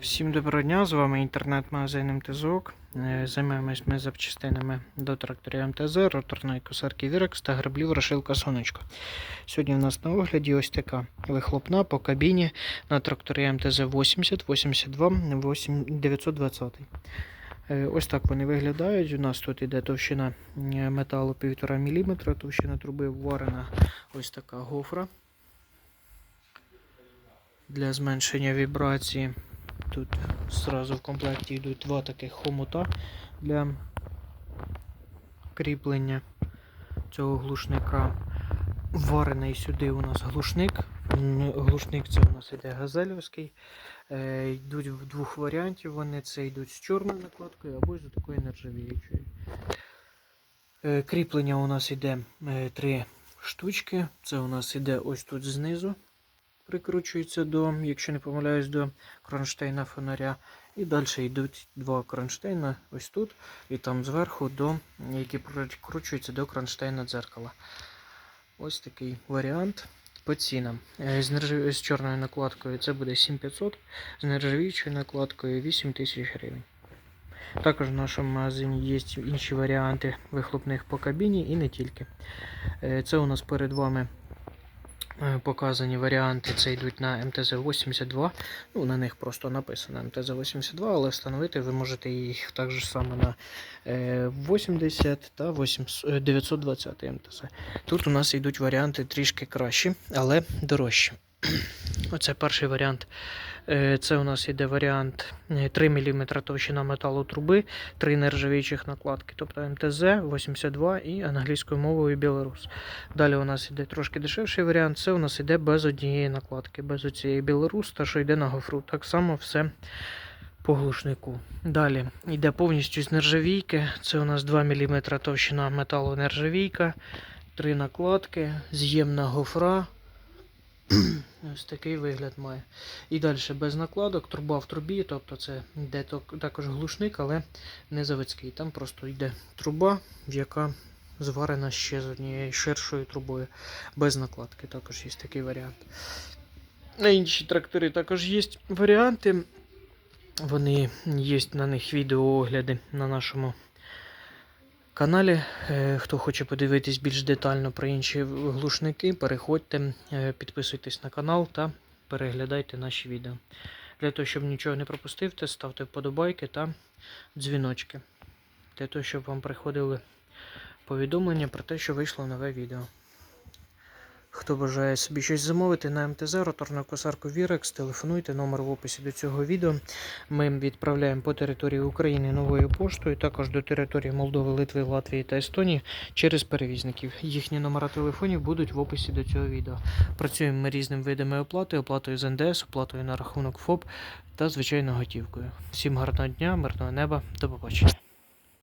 Всім доброго дня, з вами інтернет-магазин МТЗОК. Е, Займаємось ми запчастинами до тракторів МТЗ, роторної косарки Вірекс та граблів Рошилка Сонечко. Сьогодні у нас на огляді ось така вихлопна по кабіні на тракторі МТЗ 80, 82, 8, 920. Е, Ось так вони виглядають. У нас тут іде товщина е, металу 1,5 мм, товщина труби вварена ось така гофра. Для зменшення вібрації Тут зразу в комплекті йдуть два таких хомута для кріплення цього глушника. Варений сюди у нас глушник. Глушник це у нас іде газельовський. Е, йдуть в двох варіантів. Вони це йдуть з чорною накладкою або з такою нержавіючою. Е, кріплення у нас іде е, три штучки. Це у нас іде ось тут знизу прикручується до, якщо не помиляюсь, до кронштейна фонаря. І далі йдуть два кронштейна ось тут і там зверху, до, які прикручуються до кронштейна дзеркала. Ось такий варіант по цінам. Е, З, нержав... з чорною накладкою це буде 7500, з нержавіючою накладкою 8000 гривень. Також в нашому магазині є інші варіанти вихлопних по кабіні і не тільки. Е, Це у нас перед вами показані варіанти. Це йдуть на МТЗ-82. Ну, На них просто написано МТЗ-82, але встановити ви можете їх також саме на е, 80 та 800 е, 920 МТЗ. Тут у нас йдуть варіанти трішки кращі, але дорожчі. Оце перший варіант. Е, Це у нас йде варіант е, 3 мм товщина металу труби, 3 нержавіючих накладки, тобто МТЗ 82 і англійською мовою Білорус. Далі у нас йде трошки дешевший варіант. Це у нас йде без однієї накладки, без оцієї Білорус, та що йде на гофру. Так само все по глушнику. Далі йде повністю з нержавійки. Це у нас 2 мм товщина металу нержавійка, 3 накладки, з'ємна гофра. Ось такий вигляд має. І далі без накладок, труба в трубі, тобто це йде також глушник, але не заводський. Там просто йде труба, яка зварена ще з однією ширшою трубою, без накладки. Також є такий варіант. На інші трактори також є варіанти. Вони є на них відеоогляди на нашому каналі. Е, Хто хоче подивитись більш детально про інші глушники, переходьте, е, підписуйтесь на канал та переглядайте наші відео. Для того, щоб нічого не пропустити, ставте вподобайки та дзвіночки. Для того, щоб вам приходили повідомлення про те, що вийшло нове відео. Хто бажає собі щось замовити на МТЗ, роторну косарку Virex, телефонуйте, номер в описі до цього відео. Ми відправляємо по території України новою поштою, також до території Молдови, Литви, Латвії та Естонії через перевізників. Їхні номера телефонів будуть в описі до цього відео. Працюємо ми різними видами оплати, оплатою з НДС, оплатою на рахунок ФОП та звичайно готівкою. Всім гарного дня, мирного неба, до побачення.